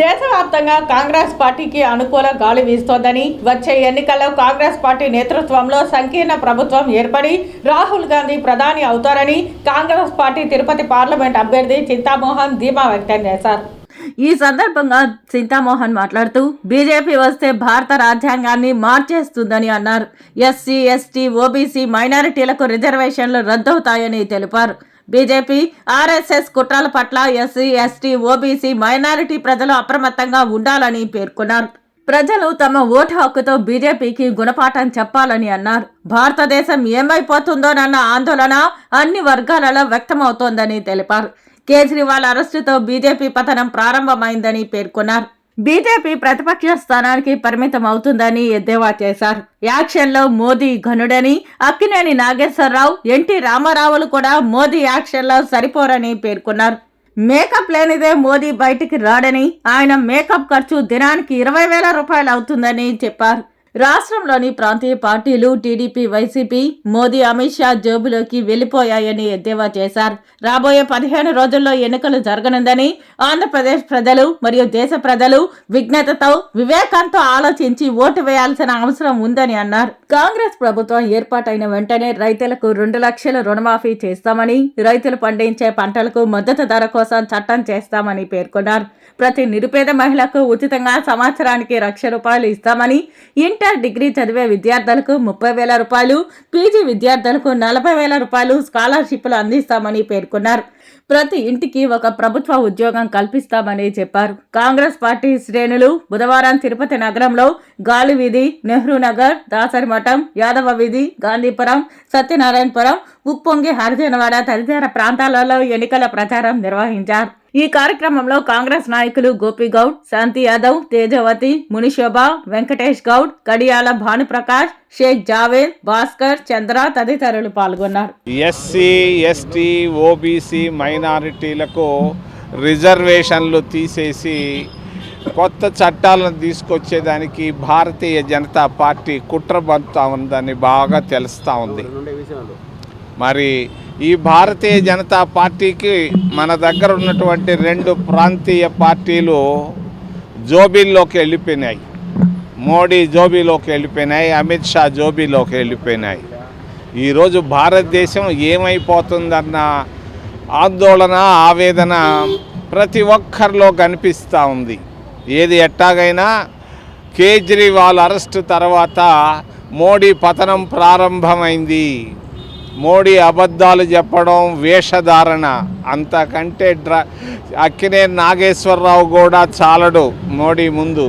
దేశవ్యాప్తంగా కాంగ్రెస్ పార్టీకి అనుకూల గాలి వీస్తోందని వచ్చే ఎన్నికల్లో కాంగ్రెస్ పార్టీ నేతృత్వంలో సంకీర్ణ ప్రభుత్వం ఏర్పడి రాహుల్ గాంధీ ప్రధాని అవుతారని కాంగ్రెస్ పార్టీ తిరుపతి పార్లమెంట్ అభ్యర్థి చింతామోహన్ ధీమా వ్యక్తం చేశారు. ఈ సందర్భంగా చింతామోహన్ మాట్లాడుతూ బీజేపీ వస్తే భారత రాజ్యాంగాన్ని మార్చేస్తుందని అన్నారు. ఎస్సీ ఎస్టీ ఓబీసీ మైనారిటీలకు రిజర్వేషన్లు రద్దవుతాయని తెలిపారు. బీజేపీ ఆర్ఎస్ఎస్ కుట్రల పట్ల ఎస్సీ ఎస్టీ ఓబీసీ మైనారిటీ ప్రజలు అప్రమత్తంగా ఉండాలని పేర్కొన్నారు. ప్రజలు తమ ఓటు హక్కుతో బీజేపీకి గుణపాఠం చెప్పాలని అన్నారు. భారతదేశం ఏమైపోతుందోనన్న ఆందోళన అన్ని వర్గాలలో వ్యక్తమవుతోందని తెలిపారు. కేజ్రీవాల్ అరెస్టుతో బీజేపీ పతనం ప్రారంభమైందని పేర్కొన్నారు. బీజేపీ ప్రతిపక్ష స్థానానికి పరిమితం అవుతుందని ఎద్దేవా చేశారు. యాక్షన్లో మోదీ ఘనుడని అక్కినేని నాగేశ్వరరావు ఎన్టీ రామారావులు కూడా మోదీ యాక్షన్లో సరిపోరని పేర్కొన్నారు. మేకప్ లేనిదే మోదీ బయటికి రాడని ఆయన మేకప్ ఖర్చు దినానికి ఇరవై వేల రూపాయలు అవుతుందని చెప్పారు. రాష్ట్రంలోని ప్రాంతీయ పార్టీలు టీడీపీ వైసీపీ మోదీ అమిత్ షా జోబులోకి వెళ్ళిపోయాయని ఎద్దేవా చేశారు. రాబోయే పదిహేను రోజుల్లో ఎన్నికలు జరగనుందని ఆంధ్రప్రదేశ్ ప్రజలు మరియు దేశ ప్రజలు విజ్ఞతతో వివేకంతో ఆలోచించి ఓటు వేయాల్సిన అవసరం ఉందని అన్నారు. కాంగ్రెస్ ప్రభుత్వం ఏర్పాటైన వెంటనే రైతులకు రెండు లక్షల రుణమాఫీ చేస్తామని రైతులు పండించే పంటలకు మద్దతు ధర కోసం చట్టం చేస్తామని పేర్కొన్నారు. ప్రతి నిరుపేద మహిళకు ఉచితంగా సంవత్సరానికి లక్ష రూపాయలు ఇస్తామని ఇంటర్ డిగ్రీ చదివే విద్యార్థులకు ముప్పై వేల రూపాయలు పీజీ విద్యార్థులకు నలభై వేల రూపాయలు స్కాలర్షిప్లు అందిస్తామని పేర్కొన్నారు. ప్రతి ఇంటికి ఒక ప్రభుత్వ ఉద్యోగం కల్పిస్తామని చెప్పారు. కాంగ్రెస్ పార్టీ శ్రేణులు బుధవారం తిరుపతి నగరంలో గాలి వీధి నెహ్రూ నగర్ దాసరి మఠం యాదవ వీధి గాంధీపురం సత్యనారాయణపురం ఉప్పొంగి హరిజనవాడ తదితర ప్రాంతాలలో ఎన్నికల ప్రచారం నిర్వహించారు. ఈ కార్యక్రమంలో కాంగ్రెస్ నాయకులు గోపిగౌడ్ శాంతి యాదవ్ తేజవతి మునిశోభ వెంకటేష్ గౌడ్ కడియాల భానుప్రకాష్ షేక్ జావేద్ భాస్కర్ చంద్ర తదితరులు పాల్గొన్నారు. ఎస్సీ ఎస్టీ ఓబీసీ మైనారిటీలకు రిజర్వేషన్లు తీసేసి కొత్త చట్టాలను తీసుకొచ్చేదానికి భారతీయ జనతా పార్టీ కుట్రబంతా ఉందని బాగా తెలుస్తూ ఉంది. మరి ఈ భారతీయ జనతా పార్టీకి మన దగ్గర ఉన్నటువంటి రెండు ప్రాంతీయ పార్టీలు జోబీల్లోకి వెళ్ళిపోయినాయి. మోడీ జోబీలోకి వెళ్ళిపోయినాయి అమిత్ షా జోబీలోకి వెళ్ళిపోయినాయి. ఈరోజు భారతదేశం ఏమైపోతుందన్న ఆందోళన ఆవేదన ప్రతి ఒక్కరిలో కనిపిస్తూ ఉంది. ఏది ఎట్టాగైనా కేజ్రీవాల్ అరెస్టు తర్వాత మోడీ పతనం ప్రారంభమైంది. మోడీ అబద్ధాలు చెప్పడం వేషధారణ. అంతకంటే డ్ర అక్కినే నాగేశ్వరరావు కూడా చాలడు మోడీ ముందు.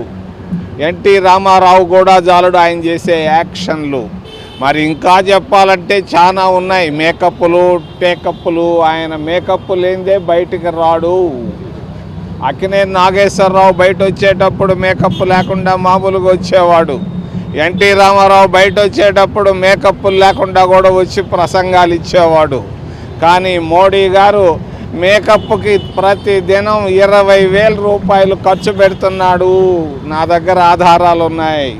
ఎన్టీ రామారావు కూడా చాలడు ఆయన చేసే యాక్షన్లు. మరి ఇంకా చెప్పాలంటే చాలా ఉన్నాయి. మేకప్లు టేకప్లు ఆయన మేకప్ లేనిదే బయటికి రాడు. అక్కినే నాగేశ్వరరావు బయట వచ్చేటప్పుడు మేకప్ లేకుండా మామూలుగా వచ్చేవాడు. ఎన్టీ రామారావు బయట వచ్చేటప్పుడు మేకప్ లేకుండా కూడా వచ్చి ప్రసంగాలు ఇచ్చేవాడు. కానీ మోడీ గారు మేకప్కి ప్రతి దినం ఇరవై వేల రూపాయలు ఖర్చు పెడుతున్నాడు. నా దగ్గర ఆధారాలు ఉన్నాయి.